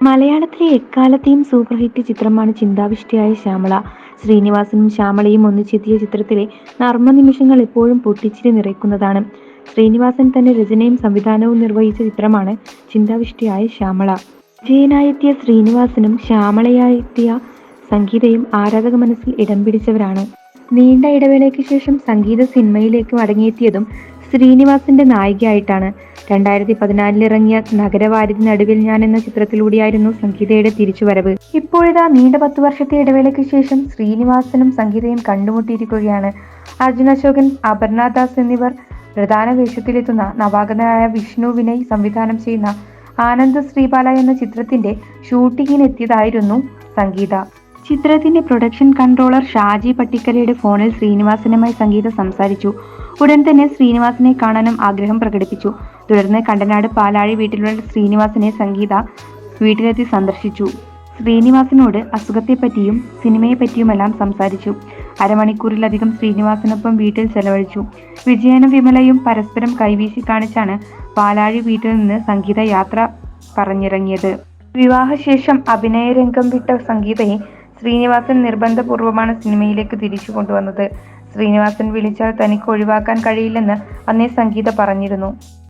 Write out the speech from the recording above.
മലയാളത്തിലെ എക്കാലത്തെയും super hit ചിത്രമാണ് ചിന്താവിഷ്ടിയായ ശ്യാമള. ശ്രീനിവാസനും ശ്യാമളയും ഒന്നിച്ചെത്തിയ ചിത്രത്തിലെ നർമ്മനിമിഷങ്ങൾ എപ്പോഴും പൊട്ടിച്ചിരി നിറയ്ക്കുന്നതാണ്. ശ്രീനിവാസൻ തന്നെ രചനയും സംവിധാനവും നിർവഹിച്ച ചിത്രമാണ് ചിന്താവിഷ്ടിയായ ശ്യാമള. വിജയനായെത്തിയ ശ്രീനിവാസനും ശ്യാമളയായെത്തിയ സംഗീതയും ആരാധക മനസ്സിൽ ഇടം പിടിച്ചവരാണ്. നീണ്ട ഇടവേളയ്ക്ക് ശേഷം സംഗീത സിനിമയിലേക്ക് മടങ്ങിയെത്തിയതും ശ്രീനിവാസിന്റെ നായികയായിട്ടാണ്. രണ്ടായിരത്തി പതിനാലിലിറങ്ങിയ നഗരവാരിധി നടുവിൽ ഞാൻ എന്ന ചിത്രത്തിലൂടെയായിരുന്നു സംഗീതയുടെ തിരിച്ചുവരവ്. ഇപ്പോഴിതാ നീണ്ട പത്ത് വർഷത്തെ ഇടവേളയ്ക്ക് ശേഷം ശ്രീനിവാസനും സംഗീതയും കണ്ടുമുട്ടിയിരിക്കുകയാണ്. അർജുൻ അശോകൻ അപർണ ദാസ് എന്നിവർ പ്രധാന വേഷത്തിലെത്തുന്ന നവാഗതനായ വിഷ്ണു വിനയ് സംവിധാനം ചെയ്യുന്ന ആനന്ദ് ശ്രീബാല എന്ന ചിത്രത്തിന്റെ ഷൂട്ടിങ്ങിനെത്തിയതായിരുന്നു സംഗീത. ചിത്രത്തിന്റെ പ്രൊഡക്ഷൻ കൺട്രോളർ ഷാജി പട്ടിക്കലയുടെ ഫോണിൽ ശ്രീനിവാസനുമായി സംഗീത സംസാരിച്ചു. ഉടൻ തന്നെ ശ്രീനിവാസനെ കാണാനും ആഗ്രഹം പ്രകടിപ്പിച്ചു. തുടർന്ന് കണ്ടനാട് പാലാഴി വീട്ടിലുള്ള ശ്രീനിവാസനെ സംഗീത വീട്ടിലെത്തി സന്ദർശിച്ചു. ശ്രീനിവാസനോട് അസുഖത്തെപ്പറ്റിയും സിനിമയെപ്പറ്റിയുമെല്ലാം സംസാരിച്ചു. അരമണിക്കൂറിലധികം ശ്രീനിവാസനൊപ്പം വീട്ടിൽ ചെലവഴിച്ചു. വിജയനും വിമലയും പരസ്പരം കൈവീശി കാണിച്ചാണ് പാലാഴി വീട്ടിൽ നിന്ന് സംഗീത യാത്ര പറഞ്ഞിറങ്ങിയത്. വിവാഹശേഷം അഭിനയരംഗം വിട്ട സംഗീതയെ ശ്രീനിവാസൻ നിർബന്ധപൂർവമാണ് സിനിമയിലേക്ക് തിരിച്ചു കൊണ്ടുവന്നത്. ശ്രീനിവാസൻ വിളിച്ചാൽ തനിക്ക് ഒഴിവാക്കാൻ കഴിയില്ലെന്ന് അന്നേ സംഗീത പറഞ്ഞിരുന്നു.